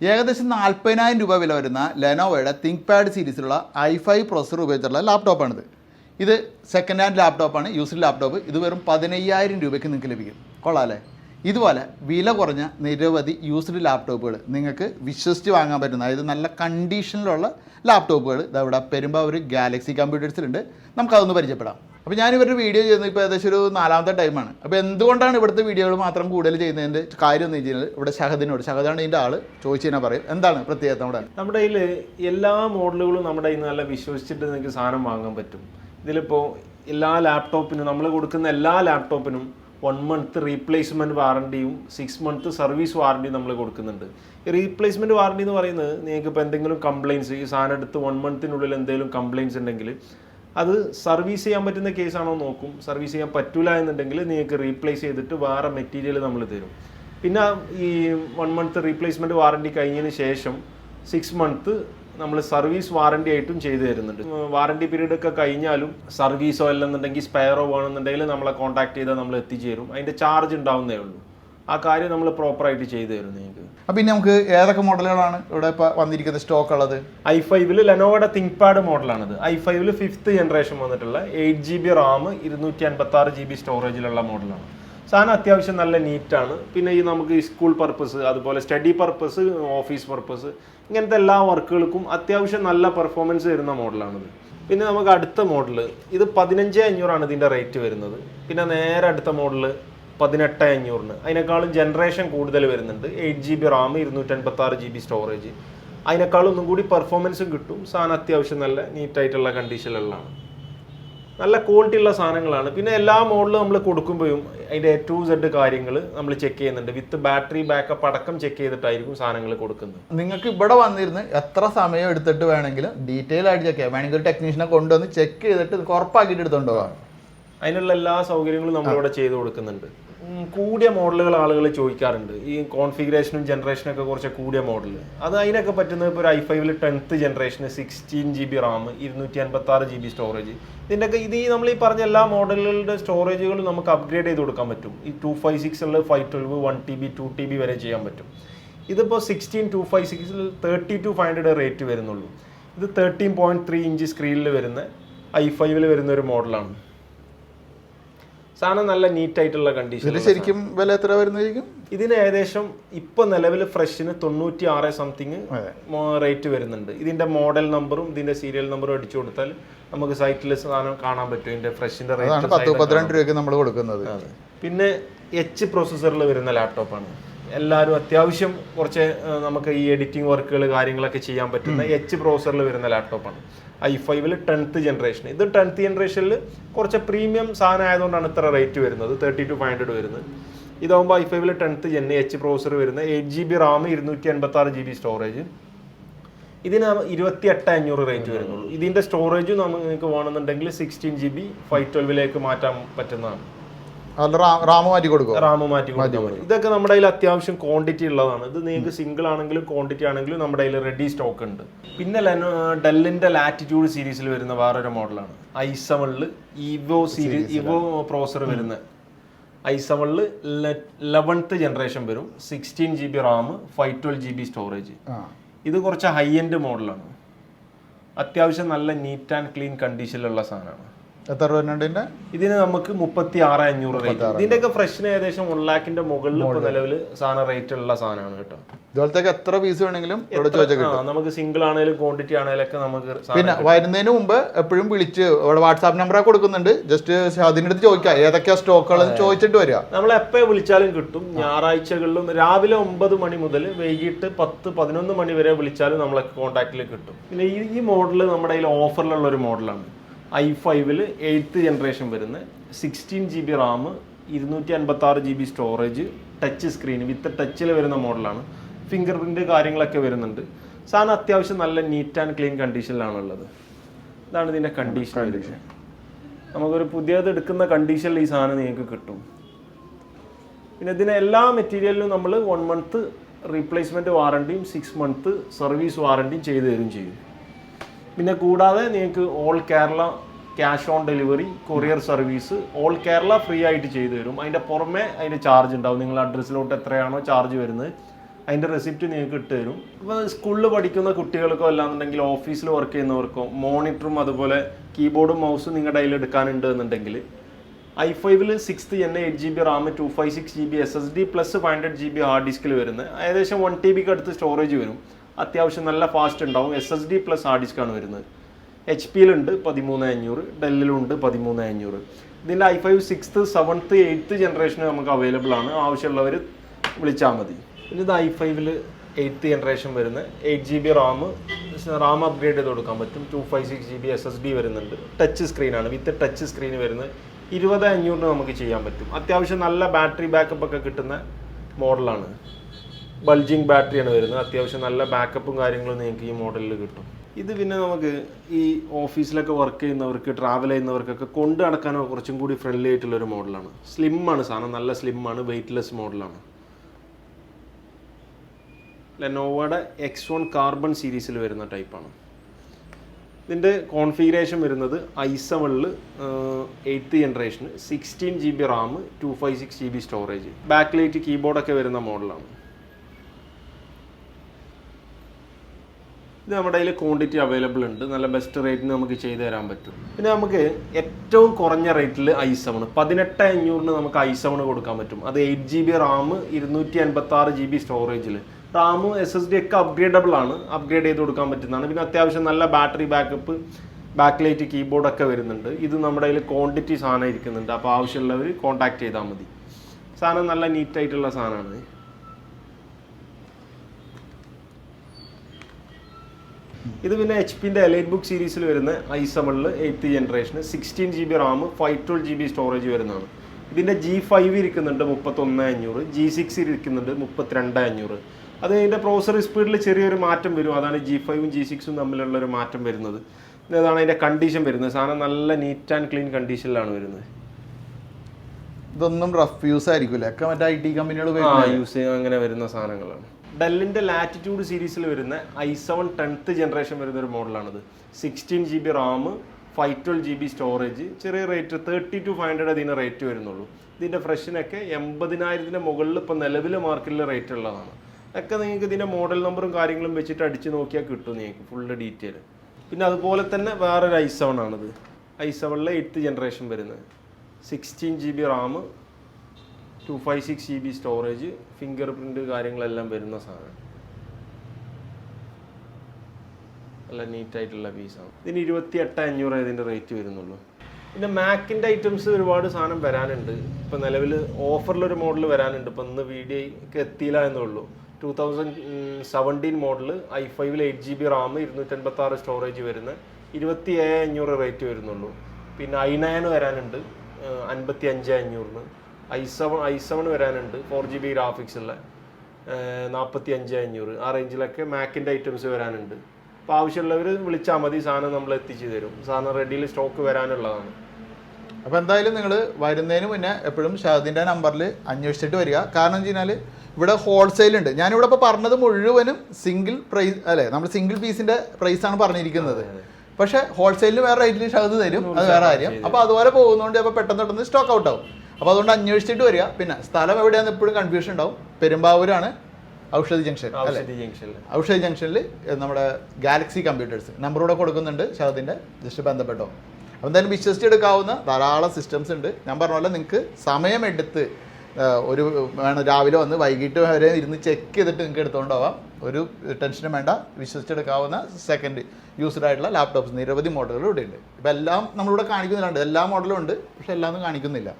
ഏകദേശം നാൽപ്പതിനായിരം രൂപ വില വരുന്ന ലെനോവയുടെ തിങ്ക് പാഡ് സീരീസിലുള്ള ഐ ഫൈവ് പ്രൊസർ ഉപയോഗിച്ചുള്ള ലാപ്ടോപ്പാണിത് ഇത് സെക്കൻഡ് ഹാൻഡ് ലാപ്ടോപ്പാണ് യൂസ്ഡ് ലാപ്ടോപ്പ് ഇത് വെറും പതിനയ്യായിരം രൂപയ്ക്ക് നിങ്ങൾക്ക് ലഭിക്കും. കൊള്ളാമല്ലേ ഇതുപോലെ വില കുറഞ്ഞ നിരവധി യൂസ്ഡ് ലാപ്ടോപ്പുകൾ നിങ്ങൾക്ക് വിശ്വസിച്ച് വാങ്ങാൻ പറ്റുന്ന അതായത് നല്ല കണ്ടീഷനിലുള്ള ലാപ്ടോപ്പുകൾ ഇതവിടെ പെരുമ്പാവൂർ ഗാലക്സി കമ്പ്യൂട്ടേഴ്സിലുണ്ട് നമുക്കതൊന്ന് പരിചയപ്പെടാം. അപ്പോൾ ഞാൻ ഇവരുടെ വീഡിയോ ചെയ്യുന്നത് ഇപ്പോൾ ഏകദേശം ഒരു നാലാമത്തെ ടൈമാണ് അപ്പോൾ എന്തുകൊണ്ടാണ് ഇവിടുത്തെ വീഡിയോകൾ മാത്രം കൂടുതൽ ചെയ്യുന്നതിന്റെ കാര്യം എന്ന് വെച്ച് ഇവിടെ ഷഹദിനോട് ഷഹദാണ് ഇതിന്റെ ആൾ ചോദിച്ചു കഴിഞ്ഞാൽ പറയും. എന്താണ് പ്രത്യേകത നമ്മുടെ നമ്മുടെ കയ്യിൽ എല്ലാ മോഡലുകളും നമ്മുടെ കയ്യിൽ നല്ല വിശ്വസിച്ചിട്ട് നിങ്ങൾക്ക് സാധനം വാങ്ങാൻ പറ്റും. ഇതിലിപ്പോൾ എല്ലാ ലാപ്ടോപ്പിനും നമ്മൾ കൊടുക്കുന്ന എല്ലാ ലാപ്ടോപ്പിനും വൺ മന്ത് റീപ്ലേസ്മെന്റ് വാറണ്ടിയും സിക്സ് മന്ത് സർവീസ് വാറണ്ടിയും നമ്മൾ കൊടുക്കുന്നുണ്ട്. റീപ്ലേസ്മെന്റ് വാറണ്ടി എന്ന് പറയുന്നത് നിങ്ങൾക്ക് ഇപ്പോൾ എന്തെങ്കിലും കംപ്ലയിൻസ് ഈ സാധനം എടുത്ത് വൺ മന്തിനുള്ളിൽ എന്തെങ്കിലും കംപ്ലയിൻസ് ഉണ്ടെങ്കിൽ അത് സർവീസ് ചെയ്യാൻ പറ്റുന്ന കേസാണോ നോക്കും. സർവീസ് ചെയ്യാൻ പറ്റൂല എന്നുണ്ടെങ്കിൽ നിങ്ങൾക്ക് റീപ്ലേസ് ചെയ്തിട്ട് വേറെ മെറ്റീരിയൽ നമ്മൾ തരും. പിന്നെ ഈ വൺ മന്ത് റീപ്ലേസ്മെന്റ് വാറണ്ടി കഴിഞ്ഞതിന് ശേഷം സിക്സ് മന്ത് നമ്മൾ സർവീസ് വാറണ്ടി ആയിട്ടും ചെയ്തു തരുന്നുണ്ട്. വാറണ്ടി പീരീഡ് ഒക്കെ കഴിഞ്ഞാലും സർവീസോ അല്ലെന്നുണ്ടെങ്കിൽ സ്പെയറോ വേണമെന്നുണ്ടെങ്കിൽ നമ്മളെ കോൺടാക്ട് ചെയ്താൽ നമ്മൾ എത്തിച്ചേരും. അതിന്റെ ചാർജ് ഉണ്ടാവുന്നേ ഉള്ളൂ. ആ കാര്യം നമ്മൾ പ്രോപ്പറായിട്ട് ചെയ്തു തരും നിങ്ങൾക്ക് ഇനി നമുക്ക് ഏതൊക്കെ മോഡലുകളാണ് ഇവിടെ ഇപ്പോൾ വന്നിരിക്കുന്ന സ്റ്റോക്ക് ഉള്ളത്? ഐ ഫൈവിൽ ലെനോവയുടെ തിങ്ക് പാഡ് മോഡലാണിത് ഐ ഫൈവിൽ ഫിഫ്ത്ത് ജനറേഷൻ വന്നിട്ടുള്ള എയ്റ്റ് ജി ബി റാം ഇരുന്നൂറ്റി അൻപത്തി ആറ് ജി ബി സ്റ്റോറേജിലുള്ള മോഡലാണ് സാധനം അത്യാവശ്യം നല്ല നീറ്റാണ് പിന്നെ ഈ നമുക്ക് സ്കൂൾ പർപ്പസ് അതുപോലെ സ്റ്റഡി പർപ്പസ് ഓഫീസ് പർപ്പസ് ഇങ്ങനത്തെ എല്ലാ വർക്കുകൾക്കും അത്യാവശ്യം നല്ല പെർഫോമൻസ് വരുന്ന മോഡലാണിത്. പിന്നെ നമുക്ക് അടുത്ത മോഡൽ ഇത് പതിനഞ്ച് അഞ്ഞൂറാണ് ഇതിന്റെ റേറ്റ് വരുന്നത്. പിന്നെ നേരെ അടുത്ത മോഡൽ പതിനെട്ട് അഞ്ഞൂറിന് അതിനേക്കാളും ജനറേഷൻ കൂടുതൽ വരുന്നുണ്ട്. എയ്റ്റ് ജി ബി റാം ഇരുന്നൂറ്റൻപത്തി ആറ് ജി ബി സ്റ്റോറേജ് അതിനേക്കാളും ഒന്നും കൂടി പെർഫോമൻസും കിട്ടും. സാധനം അത്യാവശ്യം നല്ല നീറ്റായിട്ടുള്ള കണ്ടീഷനിലുള്ളതാണ് നല്ല ക്വാളിറ്റി ഉള്ള സാധനങ്ങളാണ്. പിന്നെ എല്ലാ മോഡലും നമ്മൾ കൊടുക്കുമ്പോഴും അതിന്റെ എ ടു സെഡ് കാര്യങ്ങൾ നമ്മൾ ചെക്ക് ചെയ്യുന്നുണ്ട്. വിത്ത് ബാറ്ററി ബാക്കപ്പ് അടക്കം ചെക്ക് ചെയ്തിട്ടായിരിക്കും സാധനങ്ങൾ കൊടുക്കുന്നത്. നിങ്ങൾക്ക് ഇവിടെ വന്നിരുന്ന് എത്ര സമയം എടുത്തിട്ട് വേണമെങ്കിലും ഡീറ്റെയിൽ ആയിട്ട് ചെക്ക് ചെയ്യാം. വേണമെങ്കിൽ ഒരു ടെക്നീഷ്യനെ കൊണ്ടുവന്ന് ചെക്ക് ചെയ്തിട്ട് ഉറപ്പാക്കിയിട്ട് എടുത്തോണ്ട് പോകാം. അതിനുള്ള എല്ലാ സൗകര്യങ്ങളും നമ്മളിവിടെ ചെയ്തു കൊടുക്കുന്നുണ്ട്. കൂടിയ മോഡലുകൾ ആളുകൾ ചോദിക്കാറുണ്ട്. ഈ കോൺഫിഗറേഷനും ജനറേഷനും ഒക്കെ കുറച്ച് കൂടിയ മോഡൽ അത് അതിനൊക്കെ പറ്റുന്നത് ഇപ്പോൾ ഒരു ഐ ഫൈവിൽ ടെൻത്ത് ജനറേഷന് സിക്സ്റ്റീൻ ജി ബി റാം ഇരുന്നൂറ്റി അൻപത്തി ആറ് ജി ബി സ്റ്റോറേജ് ഇതിന്റെയൊക്കെ ഇത് ഈ നമ്മൾ ഈ പറഞ്ഞ എല്ലാ മോഡലുകളുടെ സ്റ്റോറേജുകളും നമുക്ക് അപ്ഗ്രേഡ് ചെയ്ത് കൊടുക്കാൻ പറ്റും. ഈ ടു ഫൈവ് സിക്സ് ഉള്ള five twelve one T B two T B വരെ ചെയ്യാൻ പറ്റും. ഇതിപ്പോൾ സിക്സ്റ്റീൻ ടു ഫൈവ് സിക്സിൽ thirty two five hundred rate വരുന്നുള്ളൂ. ഇത് തേർട്ടീൻ പോയിന്റ് ത്രീ ഇഞ്ച് സ്ക്രീനിൽ വരുന്ന ഐ ഫൈവിൽ വരുന്ന ഒരു മോഡലാണ് സാധനം നല്ല നീറ്റ് ആയിട്ടുള്ള കണ്ടീഷൻ ശരിക്കും വില എത്ര വരുന്നതായിരിക്കും? ഇതിന് ഏകദേശം ഇപ്പൊ നിലവിൽ ഫ്രഷിന് തൊണ്ണൂറ്റി ആറ് സംതിങ് റേറ്റ് വരുന്നുണ്ട്. ഇതിന്റെ മോഡൽ നമ്പറും ഇതിന്റെ സീരിയൽ നമ്പറും അടിച്ചു കൊടുത്താൽ നമുക്ക് സൈറ്റിൽ സാധനം കാണാൻ പറ്റും. ഇതിന്റെ ഫ്രഷിന്റെ റേറ്റ് പത്ത് മുപ്പത്തിരണ്ട് രൂപയ്ക്ക് നമ്മൾ കൊടുക്കുന്നത്. പിന്നെ എച്ച് പ്രോസസ്സറിൽ വരുന്ന ലാപ്ടോപ്പാണ് എല്ലാവരും അത്യാവശ്യം കുറച്ച് നമുക്ക് ഈ എഡിറ്റിംഗ് വർക്കുകൾ കാര്യങ്ങളൊക്കെ ചെയ്യാൻ പറ്റുന്ന എച്ച് പ്രോസറിൽ വരുന്ന ലാപ്ടോപ്പാണ് ഐ ഫൈവിൽ ടെൻത്ത് ജനറേഷൻ ഇത് ടെൻത്ത് ജനറേഷനിൽ കുറച്ച് പ്രീമിയം സാധനം ആയതുകൊണ്ടാണ് ഇത്ര റേറ്റ് വരുന്നത്. തേർട്ടി ടു ഫൈവ് ഹൺഡ്രഡ് വരുന്നത്. ഇതാകുമ്പോൾ ഐ ഫൈവിൽ ടെൻത്ത് ജെൻ എച്ച് പ്രോസർ വരുന്ന എയ്റ്റ് ജി ബി റാം ഇരുന്നൂറ്റി അൻപത്തി ആറ് ജി ബി സ്റ്റോറേജ് ഇതിന് ഇരുപത്തി എട്ട് അഞ്ഞൂറ് റേറ്റ് വരുന്നുള്ളൂ. ഇതിന്റെ സ്റ്റോറേജ് നമുക്ക് വേണമെന്നുണ്ടെങ്കിൽ സിക്സ്റ്റീൻ ജി ബി ഫൈവ് ട്വൽവിലേക്ക് മാറ്റാൻ പറ്റുന്നതാണ്. മാറ്റി കൊടുക്കും. റാമ് മാറ്റി കൊടുക്കാൻ പറ്റും ഇതൊക്കെ നമ്മുടെ കയ്യിൽ അത്യാവശ്യം ക്വാണ്ടിറ്റി ഉള്ളതാണ്. ഇത് നിങ്ങൾക്ക് സിംഗിൾ ആണെങ്കിലും ക്വാണ്ടിറ്റി ആണെങ്കിലും നമ്മുടെ കയ്യിൽ റെഡി സ്റ്റോക്ക് ഉണ്ട്. പിന്നെ ലെനോ ഡെല്ലിന്റെ ലാറ്റിറ്റ്യൂഡ് സീരീസിൽ വരുന്ന വേറൊരു മോഡലാണ് ഐസമണിൽ ഇവോ സീരീസ് ഇവോ പ്രോസർ വരുന്ന. ഐസമണിൽ ലെവൻത്ത് ജനറേഷൻ വരും. Sixteen G B RAM five twelve G B storage ഇത് കുറച്ച് ഹൈ എൻഡ് മോഡലാണ് അത്യാവശ്യം നല്ല നീറ്റ് ആൻഡ് ക്ലീൻ കണ്ടീഷനിലുള്ള സാധനമാണ്. എത്ര രൂപ രണ്ടിന്റെ ഇതിന് നമുക്ക് മുപ്പത്തി ആറ് അഞ്ഞൂറ്. റേറ്റ് ഇതിന്റെയൊക്കെ ഫ്രഷിന് ഏകദേശം വൺ ലാഖിന്റെ മുകളിൽ. നിലവിൽ സാധനം റേറ്റ് ഉള്ള സാധനമാണ് കേട്ടോ. ഇതുപോലത്തെ എത്ര പീസ് വേണമെങ്കിലും നമുക്ക് സിംഗിൾ ആണെങ്കിലും ക്വാണ്ടിറ്റി ആണെങ്കിലും ഒക്കെ നമുക്ക് പിന്നെ വരുന്നതിന് മുമ്പ് എപ്പോഴും വിളിച്ച് ഇവിടെ വാട്സാപ്പ് നമ്പർ കൊടുക്കുന്നുണ്ട്. ജസ്റ്റ് അതിനടുത്ത് ചോദിക്കാം ഏതൊക്കെയാ സ്റ്റോക്കുകൾ ചോദിച്ചിട്ട് വരിക. നമ്മൾ എപ്പോ വിളിച്ചാലും കിട്ടും. ഞായറാഴ്ചകളിലും രാവിലെ ഒമ്പത് മണി മുതൽ വൈകിട്ട് പത്ത് പതിനൊന്ന് മണി വരെ വിളിച്ചാലും നമ്മളെ കോൺടാക്റ്റിൽ കിട്ടും. പിന്നെ ഈ ഈ മോഡൽ നമ്മുടെ കയ്യിൽ ഓഫറിലുള്ള ഒരു മോഡലാണ് ഐ ഫൈവിൽ എയ്ത്ത് ജനറേഷൻ വരുന്ന സിക്സ്റ്റീൻ ജി ബി റാം ഇരുന്നൂറ്റി അൻപത്തി ആറ് G B storage touch screen with ടച്ചിൽ വരുന്ന മോഡലാണ് ഫിംഗർ പ്രിന്റ് കാര്യങ്ങളൊക്കെ വരുന്നുണ്ട്. സാധനം അത്യാവശ്യം നല്ല നീറ്റ് ആൻഡ് ക്ലീൻ കണ്ടീഷനിലാണുള്ളത് ഇതാണ് ഇതിന്റെ കണ്ടീഷൻ നമുക്കൊരു പുതിയത് എടുക്കുന്ന കണ്ടീഷനിൽ ഈ സാധനം നിങ്ങൾക്ക് കിട്ടും. പിന്നെ ഇതിന് എല്ലാ മെറ്റീരിയലിനും നമ്മൾ വൺ മന്ത് റീപ്ലേസ്മെന്റ് വാറണ്ടിയും സിക്സ് മന്ത് സർവീസ് വാറണ്ടിയും ചെയ്തു തരും ചെയ്യും. പിന്നെ കൂടാതെ നിങ്ങൾക്ക് all Kerala cash on delivery courier service all Kerala free ആയിട്ട് ചെയ്തു തരും. അതിന്റെ പുറമെ അതിന്റെ ചാർജ് ഉണ്ടാവും. നിങ്ങൾ അഡ്രസ്സിലോട്ട് എത്രയാണോ ചാർജ് വരുന്നത് അതിന്റെ റെസിപ്റ്റ് നിങ്ങൾക്ക് ഇട്ട് തരും. അപ്പോൾ സ്കൂളിൽ പഠിക്കുന്ന കുട്ടികൾക്കോ അല്ലാന്നുണ്ടെങ്കിൽ ഓഫീസിൽ വർക്ക് ചെയ്യുന്നവർക്കോ മോണിറ്ററും അതുപോലെ കീബോർഡും മൗസും നിങ്ങളുടെ കയ്യിൽ എടുക്കാനുണ്ട് എന്നുണ്ടെങ്കിൽ ഐ ഫൈവിൽ sixth N eight G B RAM two five six G B S S D plus five hundred G B hard ഡിസ്കിൽ വരുന്നത്. ഏകദേശം വൺ ടി ബിക്ക് അടുത്ത് സ്റ്റോറേജ് വരും. അത്യാവശ്യം നല്ല ഫാസ്റ്റ് ഉണ്ടാവും. S S D plus hard ഡിസ്ക്കാണ് വരുന്നത്. എച്ച് പിയിലുണ്ട് പതിമൂന്ന് അഞ്ഞൂറ് ഡെല്ലിലുണ്ട് പതിമൂന്ന് അഞ്ഞൂറ്. ഇതിന്റെ i five sixth seventh eighth generation നമുക്ക് അവൈലബിൾ ആണ്. ആവശ്യമുള്ളവർ വിളിച്ചാൽ മതി. പിന്നെ ഇത് ഐ ഫൈവിൽ എയ്ത്ത് ജനറേഷൻ വരുന്ന eight G B RAM RAM upgrade ചെയ്ത് കൊടുക്കാൻ പറ്റും. Two five six G B S S D വരുന്നുണ്ട്. ടച്ച് സ്ക്രീനാണ് വിത്ത് ടച്ച് സ്ക്രീൻ വരുന്നത് ഇരുപത് അഞ്ഞൂറിന് നമുക്ക് ചെയ്യാൻ പറ്റും. അത്യാവശ്യം നല്ല ബാറ്ററി ബാക്കപ്പ് ഒക്കെ കിട്ടുന്ന മോഡലാണ് ബൾജിങ് ബാറ്ററിയാണ് വരുന്നത്. അത്യാവശ്യം നല്ല ബാക്കപ്പും കാര്യങ്ങളും നിങ്ങൾക്ക് ഈ മോഡലിൽ കിട്ടും. ഇത് പിന്നെ നമുക്ക് ഈ ഓഫീസിലൊക്കെ വർക്ക് ചെയ്യുന്നവർക്ക് ട്രാവൽ ചെയ്യുന്നവർക്കൊക്കെ കൊണ്ട് നടക്കാനോ കുറച്ചും കൂടി ഫ്രണ്ട്ലി ആയിട്ടുള്ള ഒരു മോഡലാണ് സ്ലിമ്മാണ് സാധനം. നല്ല സ്ലിമ്മാണ് വെയിറ്റ്ലെസ് മോഡലാണ് ലെനോവയുടെ എക്സ് വൺ കാർബൺ സീരീസിൽ വരുന്ന ടൈപ്പാണ് ഇതിന്റെ കോൺഫിഗറേഷൻ വരുന്നത് ഐ സെവനിൽ എയ്ത്ത് ജനറേഷന് sixteen G B RAM two five six G B storage back light കീബോർഡൊക്കെ വരുന്ന മോഡലാണ് നമ്മുടെ കയ്യിൽ ക്വാണ്ടിറ്റി അവൈലബിൾ ഉണ്ട്. നല്ല ബെസ്റ്റ് റേറ്റിന് നമുക്ക് ചെയ്തു തരാൻ പറ്റും. പിന്നെ നമുക്ക് ഏറ്റവും കുറഞ്ഞ റേറ്റിൽ ഐ സെവൺ പതിനെട്ട് അഞ്ഞൂറിന് നമുക്ക് ഐ സെവൺ കൊടുക്കാൻ പറ്റും. അത് എയ്റ്റ് ജി ബി റാം ഇരുന്നൂറ്റി അൻപത്തി ആറ് ജി ബി സ്റ്റോറേജിൽ റാമും എസ് എസ് ഡി ഒക്കെ അപ്ഗ്രേഡബിൾ ആണ്. അപ്ഗ്രേഡ് ചെയ്ത് കൊടുക്കാൻ പറ്റുന്നതാണ്. പിന്നെ അത്യാവശ്യം നല്ല ബാറ്ററി ബാക്കപ്പ് ബാക്ക് ലൈറ്റ് കീബോർഡൊക്കെ വരുന്നുണ്ട്. ഇത് നമ്മുടെ കയ്യിൽ ക്വാണ്ടിറ്റി സാധനം ഇരിക്കുന്നുണ്ട്. അപ്പോൾ ആവശ്യമുള്ളവർ കോൺടാക്ട് ചെയ്താൽ മതി. സാധനം നല്ല നീറ്റായിട്ടുള്ള സാധനമാണ്. ഇത് പിന്നെ എച്ച് പിന്റെ എലൈറ്റ് ബുക്ക് സീരീസിൽ വരുന്ന ഐ സെവനിൽ എയ്ത്ത് ജനറേഷന് sixteen G B RAM five twelve G B storage വരുന്നതാണ്. ഇതിന്റെ ജി ഫൈവ് ഇരിക്കുന്നുണ്ട് മുപ്പത്തൊന്ന് അഞ്ഞൂറ് ജി സിക്സ് ഇരിക്കുന്നുണ്ട് മുപ്പത്തിരണ്ട് അഞ്ഞൂറ്. അത് ഇതിന്റെ പ്രോസർ സ്പീഡിൽ ചെറിയൊരു മാറ്റം വരും. അതാണ് ജി ഫൈവും ജി സിക്സും തമ്മിലുള്ള ഒരു മാറ്റം വരുന്നത്. ഇതാണ് അതിന്റെ കണ്ടീഷൻ വരുന്നത്. സാധനം നല്ല നീറ്റ് ആൻഡ് ക്ലീൻ കണ്ടീഷനിലാണ് വരുന്നത്. ഇതൊന്നും റഫ് യൂസ് ആയിരിക്കില്ല? ഒക്കെ മറ്റേ ഐ ടി കമ്പനികൾ യൂസ് അങ്ങനെ വരുന്ന സാധനങ്ങളാണ്. ഡെല്ലിന്റെ ലാറ്റിറ്റ്യൂഡ് സീരീസിൽ വരുന്ന ഐ സെവൻ ടെൻത്ത് ജനറേഷൻ വരുന്ന ഒരു മോഡലാണിത്. Sixteen G B RAM five twelve G B storage ചെറിയ rate thirty two five hundred അതിന് റേറ്റ് വരുന്നുള്ളൂ. ഇതിന്റെ ഫ്രഷിനൊക്കെ എൺപതിനായിരത്തിന്റെ മുകളിൽ ഇപ്പോൾ നിലവിലെ മാർക്കറ്റിൽ റേറ്റ് ഉള്ളതാണ്. ഒക്കെ നിങ്ങൾക്ക് ഇതിന്റെ മോഡൽ നമ്പറും കാര്യങ്ങളും വെച്ചിട്ട് അടിച്ച് നോക്കിയാൽ കിട്ടും നിങ്ങൾക്ക് ഫുൾ ഡീറ്റെയിൽ പിന്നെ അതുപോലെ തന്നെ വേറൊരു ഐ സെവൻ ആണിത് ഐ സെവനിലെ എയ്ത്ത് ജനറേഷൻ വരുന്നത്. Sixteen G B RAM two five six G B storage fingerprint കാര്യങ്ങളെല്ലാം വരുന്ന സാധനം. നല്ല നീറ്റായിട്ടുള്ള പീസാണ് ഇതിന് ഇരുപത്തി എട്ട് അഞ്ഞൂറ് ഇതിന്റെ റേറ്റ് വരുന്നുള്ളൂ. പിന്നെ മാക്കിന്റെ ഐറ്റംസ് ഒരുപാട് സാധനം വരാനുണ്ട്. ഇപ്പം നിലവിൽ ഓഫറിലൊരു മോഡൽ വരാനുണ്ട്. ഇപ്പം ഇന്ന് വീഡിയോക്ക് എത്തിയില്ല എന്നുള്ളൂ. Two thousand seventeen model I ഫൈവിൽ എയ്റ്റ് ജി ബി റാം ഇരുന്നൂറ്റൻപത്താറ് സ്റ്റോറേജ് വരുന്ന ഇരുപത്തി ഏഴ് അഞ്ഞൂറ് റേറ്റ് വരുന്നുള്ളൂ. പിന്നെ ഐ നയൻ വരാനുണ്ട്. അൻപത്തി അഞ്ച് അഞ്ഞൂറിന്. ഐ സെവൻ ഐ സെവൻ വരാനുണ്ട്. ഫോർ ജി ബി ഗ്രാഫിക്സ് ഉള്ള നാൽപ്പത്തി അഞ്ച് അഞ്ഞൂറ് ആ റേഞ്ചിലൊക്കെ മാക്കിന്റെ ഐറ്റംസ് വരാനുണ്ട്. അപ്പോൾ ആവശ്യമുള്ളവർ വിളിച്ചാൽ മതി സാധനം നമ്മൾ എത്തിച്ചു തരും. സാധനം റെഡിയിൽ സ്റ്റോക്ക് വരാനുള്ളതാണ്. അപ്പോൾ എന്തായാലും നിങ്ങൾ വരുന്നതിന് മുന്നേ എപ്പോഴും ഷാദിന്റെ നമ്പറിൽ അന്വേഷിച്ചിട്ട് വരിക. കാരണം എന്ന് വെച്ച് കഴിഞ്ഞാൽ ഇവിടെ ഹോൾസെയിൽ ഉണ്ട്. ഞാനിവിടെ ഇപ്പോൾ പറഞ്ഞത് മുഴുവനും സിംഗിൾ പ്രൈസ് അല്ലേ? നമ്മൾ സിംഗിൾ പീസിന്റെ പ്രൈസാണ് പറഞ്ഞിരിക്കുന്നത്. പക്ഷേ ഹോൾസെയിലിന് വേറെ റേറ്റിൽ ഷാദ് തരും. അത് വേറെ കാര്യം. അപ്പോൾ അതുപോലെ പോകുന്നതുകൊണ്ട് അപ്പോൾ പെട്ടെന്ന് പെട്ടെന്ന് സ്റ്റോക്ക് ഔട്ട് ആവും. അപ്പോൾ അതുകൊണ്ട് അന്വേഷിച്ചിട്ട് വരിക. പിന്നെ സ്ഥലം എവിടെയാണെന്ന് എപ്പോഴും കൺഫ്യൂഷൻ ഉണ്ടാവും. പെരുമ്പാവൂരാണ് ഔഷധി ജംഗ്ഷൻ ഔഷധി ജംഗ്ഷനിൽ ഔഷധി ജംഗ്ഷനിൽ നമ്മുടെ ഗാലക്സി കമ്പ്യൂട്ടേഴ്സ് നമ്പർ കൂടെ കൊടുക്കുന്നുണ്ട് ശരതിന്റെ ജസ്റ്റ് ബന്ധപ്പെട്ടോ. അപ്പോൾ എന്തായാലും വിശ്വസിച്ചെടുക്കാവുന്ന ധാരാളം സിസ്റ്റംസ് ഉണ്ട്. ഞാൻ പറഞ്ഞ പോലെ നിങ്ങൾക്ക് സമയമെടുത്ത് ഒരു വേണം രാവിലെ വന്ന് വൈകിട്ട് വരെ ഇരുന്ന് ചെക്ക് ചെയ്തിട്ട് നിങ്ങൾക്ക് എടുത്തുകൊണ്ട് പോവാം ഒരു ടെൻഷനും വേണ്ട. വിശ്വസിച്ചെടുക്കാവുന്ന സെക്കൻഡ് യൂസ്ഡ് ആയിട്ടുള്ള ലാപ്ടോപ്സ് നിരവധി മോഡലുകൾ ഇവിടെ ഉണ്ട് ഇപ്പം എല്ലാം നമ്മളിവിടെ കാണിക്കുന്നില്ല എല്ലാ മോഡലും ഉണ്ട്. പക്ഷെ എല്ലാം ഒന്നും കാണിക്കുന്നില്ല.